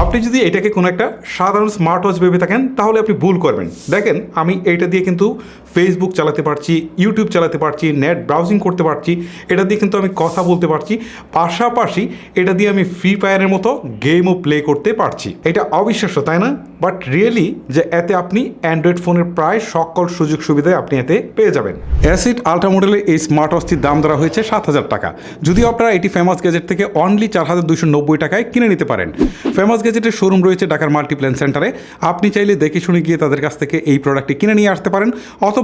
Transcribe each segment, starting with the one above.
আপনি যদি এটাকে কোনো একটা সাধারণ স্মার্ট ওয়াচ ভেবে থাকেন, তাহলে আপনি ভুল করবেন। দেখেন, আমি এইটা দিয়ে কিন্তু ফেসবুক চালাতে পারছি ইউটিউব চালাতে পারছি নেট ব্রাউজিং করতে পারছি, এটা দিয়ে কিন্তু আমি কথা বলতে পারছি, পাশাপাশি এটা দিয়ে আমি ফ্রি ফায়ারের মতো গেমও প্লে করতে পারছি। এটা অবিশ্বাস্য, তাই না? বাট রিয়েলি যে এতে আপনি অ্যান্ড্রয়েড ফোনের প্রায় সকল সুযোগ সুবিধায় আপনি এতে পেয়ে যাবেন। অ্যাসিড আলট্রা মডেলের এই স্মার্ট ওয়াচটির দাম ধরা হয়েছে সাত হাজার টাকা। যদিও আপনারা এটি ফেমাস গ্যাজেট থেকে অনলি চার হাজার দুশো নব্বই টাকায় কিনে নিতে পারেন। ফেমাস গ্যাজেটের শোরুম রয়েছে ঢাকার মাল্টিপ্ল্যান সেন্টারে আপনি চাইলে দেখে শুনে গিয়ে তাদের কাছ থেকে এই প্রোডাক্টটি কিনে নিয়ে আসতে পারেন। অথবা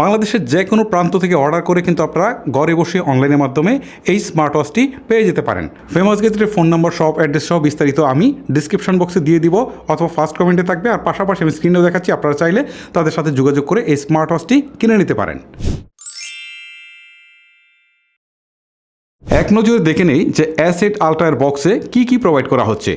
বাংলাদেশের যে কোনো প্রান্ত থেকে অর্ডার করে কিন্তু আপনারা ঘরে বসে অনলাইনের মাধ্যমে এই স্মার্ট ওয়াচটি পেয়ে যেতে পারেন। ফেমাস গেজেটের ফোন নম্বর সব অ্যাড্রেস সহ বিস্তারিত আমি ডিসক্রিপশন বক্সে দিয়ে দিব, অথবা ফার্স্ট কমেন্টে থাকবে। আর পাশাপাশি আমি স্ক্রিনেও দেখাচ্ছি, আপনারা চাইলে তাদের সাথে যোগাযোগ করে এই স্মার্ট ওয়াচটি কিনে নিতে পারেন। এক নজরে দেখে নেই যে অ্যাসেট আল্ট্রার বক্সে কি কি প্রোভাইড করা হচ্ছে।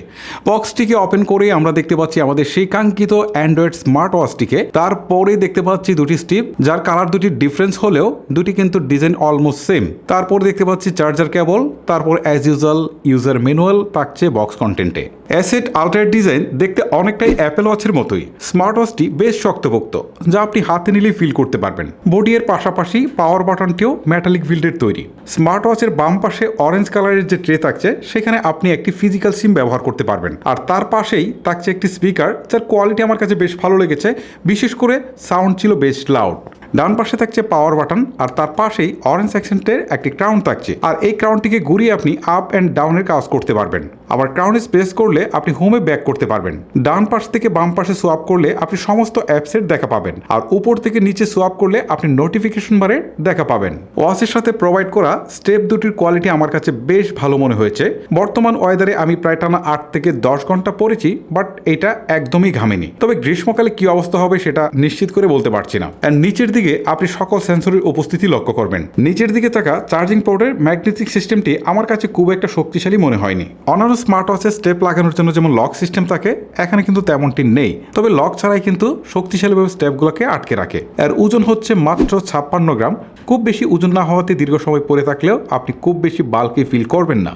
বক্সটিকে ওপেন করে আমরা দেখতে পাচ্ছি আমাদের সেই কাঙ্ক্ষিত অ্যান্ড্রয়েড স্মার্ট ওয়াচটিকে তারপরে দেখতে পাচ্ছি দুটি স্টিপ যার কালার দুটি ডিফারেন্স হলেও দুটি কিন্তু ডিজাইন অলমোস্ট সেম তারপর দেখতে পাচ্ছি চার্জার কেবল তারপর অ্যাজ ইউজুয়াল ইউজার ম্যানুয়াল থাকছে বক্স কন্টেন্টে অ্যাসেট আল্ট্রার ডিজাইন দেখতে অনেকটাই অ্যাপেল ওয়াচের মতোই। স্মার্ট ওয়াচটি বেশ শক্তপোক্ত, যা আপনি হাতে নিলেই ফিল করতে পারবেন। বডি এর পাশাপাশি পাওয়ার বাটনটিও মেটালিক ফিল্ডের তৈরি। স্মার্ট ওয়াচের বাম পাশে অরেঞ্জ কালারের যে ট্রে থাকছে, সেখানে আপনি একটি ফিজিক্যাল সিম ব্যবহার করতে পারবেন। আর তার পাশেই থাকছে একটি স্পিকার যার কোয়ালিটি আমার কাছে বেশ ভালো লেগেছে, বিশেষ করে সাউন্ড ছিল বেশ লাউড ডান পাশে থাকছে পাওয়ার বাটন আর তার পাশেই অরেঞ্জ অ্যাকসেন্টের একটি ক্রাউন থাকছে। আর এই ক্রাউনটিকে ঘুরিয়ে আপনি আপ অ্যান্ড ডাউনের কাজ করতে পারবেন। আবার ক্রাউনে স্পেস করলে আপনি হোমে ব্যাক করতে পারবেন। ডান পাশ থেকে বাম পাশে সোয়াপ করলে আপনি সমস্ত অ্যাপসের দেখা পাবেন। আর উপর থেকে নিচে সোয়াপ করলে আপনি নোটিফিকেশন বারে দেখা পাবেন। ওয়াচের সাথে প্রোভাইড করা স্টেপ দুটির কোয়ালিটি আমার কাছে বেশ ভালো মনে হয়েছে। বর্তমান ওয়েদারে আমি প্রায় টানা আট থেকে দশ ঘণ্টা পড়েছি বাট এটা একদমই ঘামেনি। তবে গ্রীষ্মকালে কি অবস্থা হবে সেটা নিশ্চিত করে বলতে পারছি না। নিচের দিকে আপনি সকল সেন্সরের উপস্থিতি লক্ষ্য করবেন। নিচের দিকে থাকা চার্জিং পোর্টের ম্যাগনেটিক সিস্টেমটি আমার কাছে খুব একটা শক্তিশালী মনে হয়নি। অন্যান্য স্মার্ট ওয়াচে স্টেপ লাগানোর জন্য যেমন লক সিস্টেম থাকে, এখানে কিন্তু তেমনটি নেই। তবে লক ছাড়াই কিন্তু শক্তিশালীভাবে স্টেপগুলোকে আটকে রাখে। এর ওজন হচ্ছে মাত্র ছাপ্পান্ন গ্রাম। খুব বেশি ওজন না হওয়াতে দীর্ঘ সময় পরে থাকলেও আপনি খুব বেশি বাল্কি ফিল করবেন না।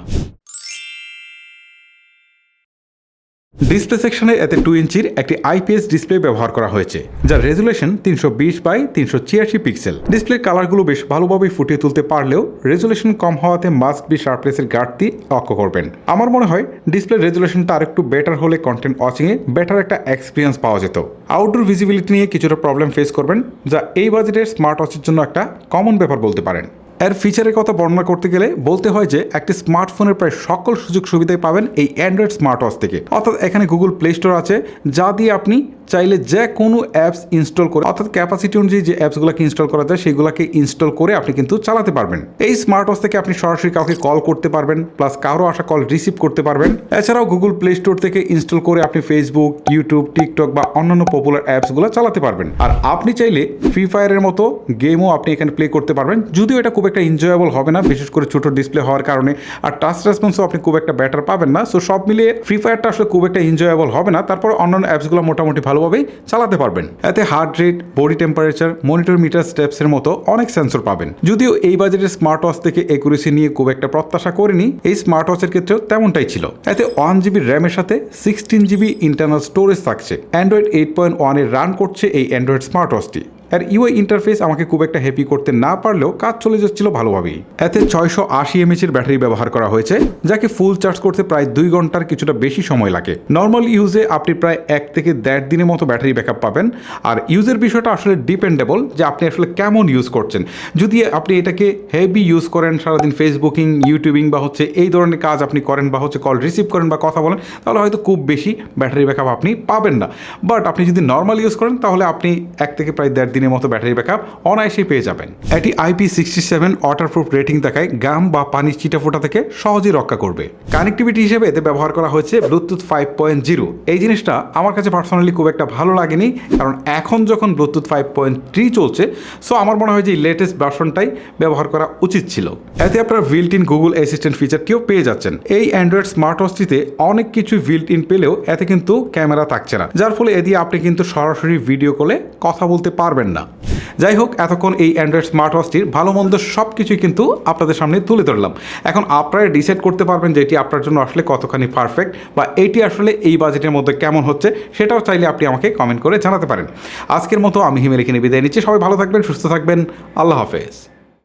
ডিসপ্লে সেকশনে এতে টু ইঞ্চির একটি আইপিএস ডিসপ্লে ব্যবহার করা হয়েছে, যার রেজুলেশন তিনশো বিশ বাই তিনশো ছিয়াশি পিক্সেল ডিসপ্লের কালারগুলো বেশ ভালোভাবেই ফুটিয়ে তুলতে পারলেও রেজুলেশন কম হওয়াতে মাস্ট বি শার্পনেসের ঘাটতি লক্ষ্য করবেন। আমার মনে হয় ডিসপ্লে রেজুলেশনটা আরেকটু বেটার হলে কন্টেন্ট ওয়াচিংয়ে বেটার একটা এক্সপিরিয়েন্স পাওয়া যেত। আউটডোর ভিজিবিলিটি নিয়ে কিছুটা প্রবলেম ফেস করবেন, যা এই বাজেটের স্মার্ট ওয়াচের জন্য একটা কমন ব্যাপার বলতে পারেন। এর ফিচারের কথা বর্ণনা করতে গেলে বলতে হয় যে, একটি স্মার্টফোনের প্রায় সকল সুযোগ সুবিধাই পাবেন এই অ্যান্ড্রয়েড স্মার্ট ওয়াচ থেকে। অর্থাৎ এখানে গুগল প্লে স্টোর আছে, যা দিয়ে আপনি চাইলে যে কোনো অ্যাপস ইনস্টল করে, অর্থাৎ ক্যাপাসিটি অনুযায়ী যে অ্যাপসগুলোকে ইনস্টল করা যায়, সেগুলোকে ইনস্টল করে আপনি কিন্তু চালাতে পারবেন। এই স্মার্ট ওয়াচ থেকে আপনি সরাসরি কাউকে কল করতে পারবেন প্লাস কারও আসা কল রিসিভ করতে পারবেন। এছাড়াও গুগল প্লে স্টোর থেকে ইনস্টল করে আপনি ফেসবুক ইউটিউব টিকটক বা অন্যান্য পপুলার অ্যাপসগুলো চালাতে পারবেন। আর আপনি চাইলে ফ্রি ফায়ারের মতো গেমও আপনি এখানে প্লে করতে পারবেন। যদিও এটা খুব একটা এনজয়েবল হবে না, বিশেষ করে ছোট ডিসপ্লে হওয়ার কারণে। আর টাচ রেসপন্সও আপনি খুব একটা ব্যাটার পাবেন না। সো সব মিলিয়ে ফ্রি ফায়ারটা আসলে খুব একটা এনজয়েবল হবে না। তারপর অন্যান্য অ্যাপসগুলো মোটামুটি ভালোভাবেই চালাতে পারবেন। এতে heart rate body temperature monitor meter স্টেপসের মতো অনেক সেন্সর পাবেন। যদিও এই বাজেটের স্মার্ট ওয়াচ থেকে একুরেসি নিয়ে খুব একটা প্রত্যাশা করিনি, এই স্মার্ট ওয়াচের ক্ষেত্রেও তেমনটাই ছিল। এতে ওয়ান জিবি র্যামের সাথে সিক্সটিন জিবি ইন্টারনাল স্টোরেজ থাকছে। অ্যান্ড্রয়েড এইট পয়েন্ট ওয়ানে রান করছে এই অ্যান্ড্রয়েড স্মার্ট ওয়াচটি আর ইউআই ইন্টারফেস আমাকে খুব একটা হ্যাপি করতে না পারলেও কাজ চলে যাচ্ছিল ভালোভাবেই। এতে ছয়শো আশি এমএচের ব্যাটারি ব্যবহার করা হয়েছে, যাকে ফুল চার্জ করতে প্রায় দুই ঘণ্টার কিছুটা বেশি সময় লাগে। নর্মাল ইউজে আপনি প্রায় এক থেকে দেড় দিনের মতো ব্যাটারি ব্যাকআপ পাবেন, আর ইউজের বিষয়টা আসলে ডিপেন্ডেবল যে আপনি আসলে কেমন ইউজ করছেন। যদি আপনি এটাকে হেভি ইউজ করেন, সারাদিন ফেসবুকিং ইউটিউবিং বা হচ্ছে এই ধরনের কাজ আপনি করেন বা হচ্ছে কল রিসিভ করেন বা কথা বলেন, তাহলে হয়তো খুব বেশি ব্যাটারি ব্যাকআপ আপনি পাবেন না। বাট আপনি যদি নর্মাল ইউজ করেন, তাহলে আপনি এক থেকে প্রায় দেড় দিনের মতো ব্যাটারি ব্যাকআপ অনায়াসেই পেয়ে যাবেন। এটি IP sixty seven waterproof rating দেখায় গাম বা পানির চিটাফোটা থেকে সহজেই রক্ষা করবে। কানেক্টিভিটি হিসেবে এতে ব্যবহার করা হয়েছে ব্লুটুথ ফাইভ পয়েন্ট জিরো এই জিনিসটা আমার কাছে পার্সোনালি খুব একটা ভালো লাগেনি, কারণ এখন যখন ব্লুটুথ ফাইভ পয়েন্ট থ্রি চলছে সো আমার মনে হয় যে লেটেস্ট ভার্সনটাই ব্যবহার করা উচিত ছিল। এতে আপনারা বিল্ট ইন গুগল অ্যাসিস্ট্যান্ট ফিচারটিও পেয়ে যাচ্ছেন। এই অ্যান্ড্রয়েড স্মার্ট ওয়াচটিতে অনেক কিছু বিল্ট ইন পেলেও এতে কিন্তু ক্যামেরা থাকছে না, যার ফলে এ দিয়ে আপনি কিন্তু সরাসরি ভিডিও কলে কথা বলতে পারবেন না। যাই হোক, এতক্ষণ এই অ্যান্ড্রয়েড স্মার্ট ওয়াচটির ভালো মন্দ সব কিছুই কিন্তু আপনাদের সামনে তুলে ধরলাম। এখন আপনারা ডিসাইড করতে পারবেন যে এটি আপনার জন্য আসলে কতখানি পারফেক্ট বা এটি আসলে এই বাজেটের মধ্যে কেমন হচ্ছে, সেটাও চাইলে আপনি আমাকে কমেন্ট করে জানাতে পারেন। আজকের মতো আমি হিমেল বিদায় নিচ্ছি। সবাই ভালো থাকবেন, সুস্থ থাকবেন। আল্লাহ হাফেজ।